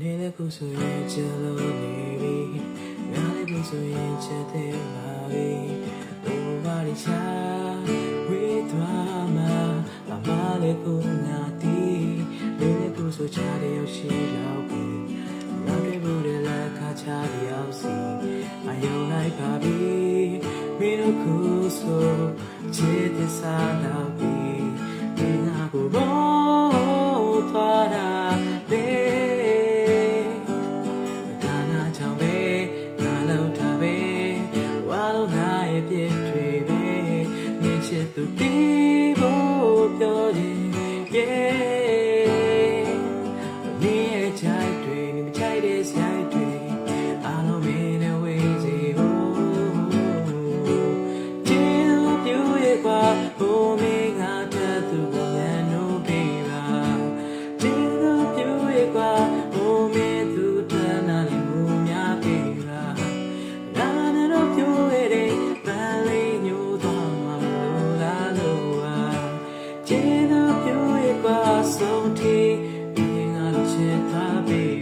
နေလည်းခုဆိုရင်ချစ်လို့နေပြီငါလည်းခုဆိုရင်ချစ်သေးပါပြီဘိုးဘာရီချာဝေးသွားမှာအမလည်းခုနာတီနေလည်းခုဆိုချတဲ့ရောက်ရှိတော့ပြီငါတွေဘူးတဲ့လက်ခါချတဲ့ရောက်စီအယုံလိုက်ပါပြီမင်းတို့ခုဆိုချစ်တဲ့စားတော့ ရဲ့ပြည့်တွေပဲမြင်ချစ်သူပြီးဖို့ပြောရင် yeah ဆုံးထိဒီငါချစ်တာပြီ